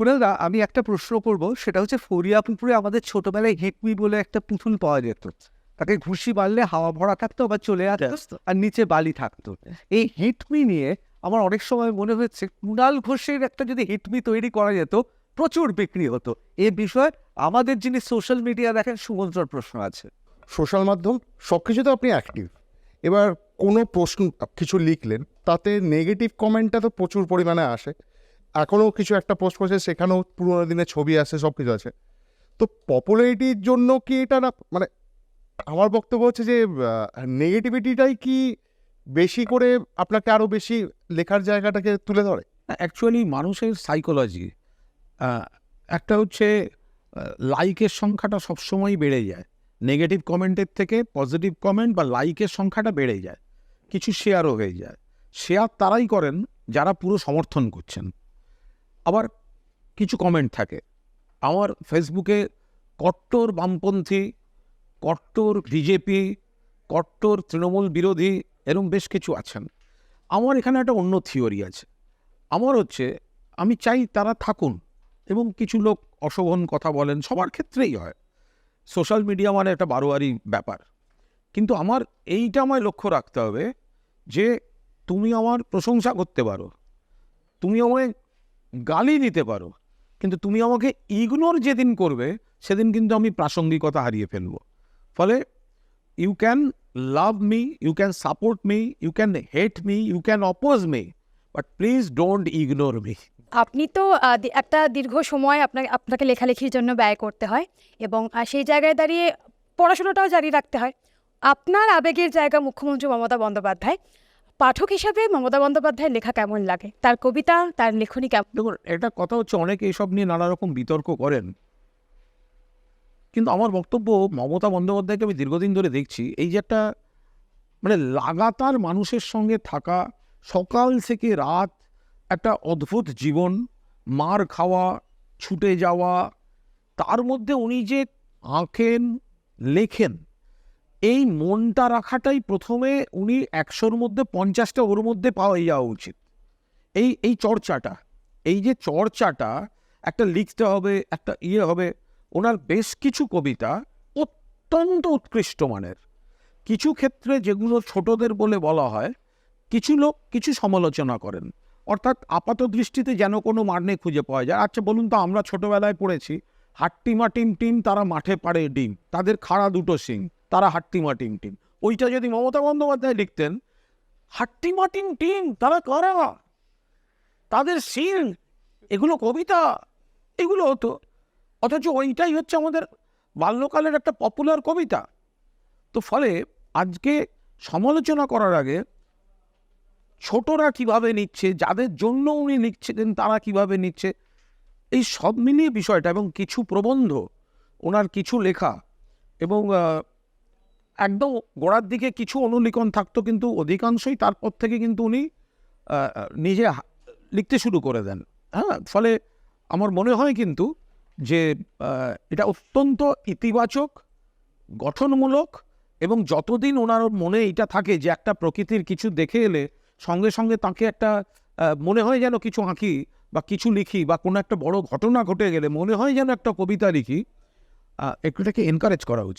কুণালদা আমি একটা প্রশ্ন করব। সেটা হচ্ছে ফরিয়াপুকুরে আমাদের ছোটবেলায় হেকমি বলে একটা পুতুল পাওয়া যেত। তাকে ঘুষি মারলে হাওয়া ভরা থাকতো আবার চলে আসতো আর নিচে বালি থাকতো। এই হিটমি নিয়ে আমার অনেক সময় মনে হচ্ছে কুণাল ঘোষের একটা যদি হিটমি তৈরি করা যেত প্রচুর বিক্রি হতো। এ বিষয়ে আমাদের যিনি সোশ্যাল মিডিয়া দেখেন সুমন্ত্রর প্রশ্ন আছে। সোশ্যাল মাধ্যম সব কিছুতে আপনি অ্যাক্টিভ এবার কোনো প্রশ্ন কিছু লিখলেন তাতে নেগেটিভ কমেন্টটা তো প্রচুর পরিমাণে আসে। এখনও কিছু একটা পোস্ট করছে, সেখানেও পুরোনো দিনের ছবি আছে সব কিছু আছে। তো পপুলারিটির জন্য কি এটা না মানে আমার বক্তব্য হচ্ছে যে নেগেটিভিটিটাই কি বেশি করে আপনাকে আরও বেশি লেখার জায়গাটাকে তুলে ধরে? অ্যাকচুয়ালি মানুষের সাইকোলজি একটা হচ্ছে লাইকের সংখ্যাটা সবসময়ই বেড়ে যায়। নেগেটিভ কমেন্টের থেকে পজিটিভ কমেন্ট বা লাইকের সংখ্যাটা বেড়ে যায়। কিছু শেয়ারও হয়ে যায়। শেয়ার তারাই করেন যারা পুরো সমর্থন করছেন। আবার কিছু কমেন্ট থাকে। আমার ফেসবুকে কট্টর বামপন্থী, কট্টর বিজেপি কট্টর তৃণমূল বিরোধী এরকম বেশ কিছু আছেন। আমার এখানে একটা অন্য থিওরি আছে। আমার হচ্ছে, আমি চাই তারা থাকুন এবং কিছু লোক অশোভন কথা বলেন, সবার ক্ষেত্রেই হয়। সোশ্যাল মিডিয়া মানে একটা বারোয়ারি ব্যাপার। কিন্তু আমার এইটা আমায় লক্ষ্য রাখতে হবে যে, তুমি আমার প্রশংসা করতে পারো। তুমি আমায় গালি দিতে পারো, কিন্তু তুমি আমাকে ইগনোর যেদিন করবে, সেদিন কিন্তু আমি প্রাসঙ্গিকতা হারিয়ে ফেলব। ফলে you can love me you can support me you can hate me you can oppose me but please don't ignore me আপনি তো একটা দীর্ঘ সময় আপনাকে আপনাকে লেখালেখির জন্য ব্যয় করতে হয় এবং সেই জায়গায় দাঁড়িয়ে পড়াশোনাটাও জারি রাখতে হয়। আপনার আবেগের জায়গা মুখ্যমন্ত্রী মমতা বন্দ্যোপাধ্যায়। পাঠক হিসাবে মমতা বন্দ্যোপাধ্যায়ের লেখা কেমন লাগে? তার কবিতা, তার লেখনী কেমন দেখুন একটা কথা হচ্ছে অনেকে এসব নিয়ে নানা রকম বিতর্ক করেন। কিন্তু আমার বক্তব্য মমতা বন্দ্যোপাধ্যায়কে আমি দীর্ঘদিন ধরে দেখছি, এই যে একটা মানে লাগাতার মানুষের সঙ্গে থাকা, সকাল থেকে রাত একটা অদ্ভুত জীবন, মার খাওয়া, ছুটে যাওয়া, তার মধ্যে উনি যে আঁকেন, লেখেন এই মনটা রাখাটাই প্রথমে উনি একশোর মধ্যে পঞ্চাশটা ওর মধ্যে পাওয়া যাওয়া উচিত। এই এই চর্চাটা, এই যে চর্চাটা, একটা লিখতে হবে, একটা ইয়ে হবে, ওনার বেশ কিছু কবিতা অত্যন্ত উৎকৃষ্ট মানের। কিছু ক্ষেত্রে যেগুলো ছোটদের বলে বলা হয়, কিছু লোক কিছু সমালোচনা করেন। অর্থাৎ আপাত দৃষ্টিতে যেন কোনো মানে খুঁজে পাওয়া যায়। আচ্ছা বলুন তো, আমরা ছোটবেলায় পড়েছি হাট্টিমা টিম টিম তারা মাঠে পাড়ে ডিম, তাদের খাড়া দুটো সিং তারা হাট্টিমা টিম টিম। ওইটা যদি মমতা বন্দ্যোপাধ্যায় লিখতেন হাট্টিমা টিম টিম তারা কারা? তাদের সিন এগুলো কবিতা, এগুলো হতো। অথচ ওইটাই হচ্ছে আমাদের বাল্যকালের একটা পপুলার কবিতা। তো ফলে আজকে সমালোচনা করার আগে ছোটরা কীভাবে নিচ্ছে, যাদের জন্য উনি লিখছিলেন তারা কীভাবে নিচ্ছে, এই সব মিলিয়ে বিষয়টা এবং কিছু প্রবন্ধ, ওনার কিছু লেখা এবং একদম গোড়ার দিকে কিছু অনুলিখন থাকতো, কিন্তু অধিকাংশই তারপর থেকে কিন্তু উনি নিজে লিখতে শুরু করে দেন। হ্যাঁ ফলে আমার মনে হয় কিন্তু যে এটা অত্যন্ত ইতিবাচক, গঠনমূলক এবং যতদিন ওনার মনে এটা থাকে যে একটা প্রকৃতির কিছু দেখে এলে সঙ্গে সঙ্গে তাকে একটা মনে হয় যেন কিছু আঁকি বা কিছু লিখি বা কোনো একটা বড় ঘটনা ঘটে গেলে মনে হয় যেন একটা কবিতা লিখি একটুটাকে এনকারেজ করা উচিত।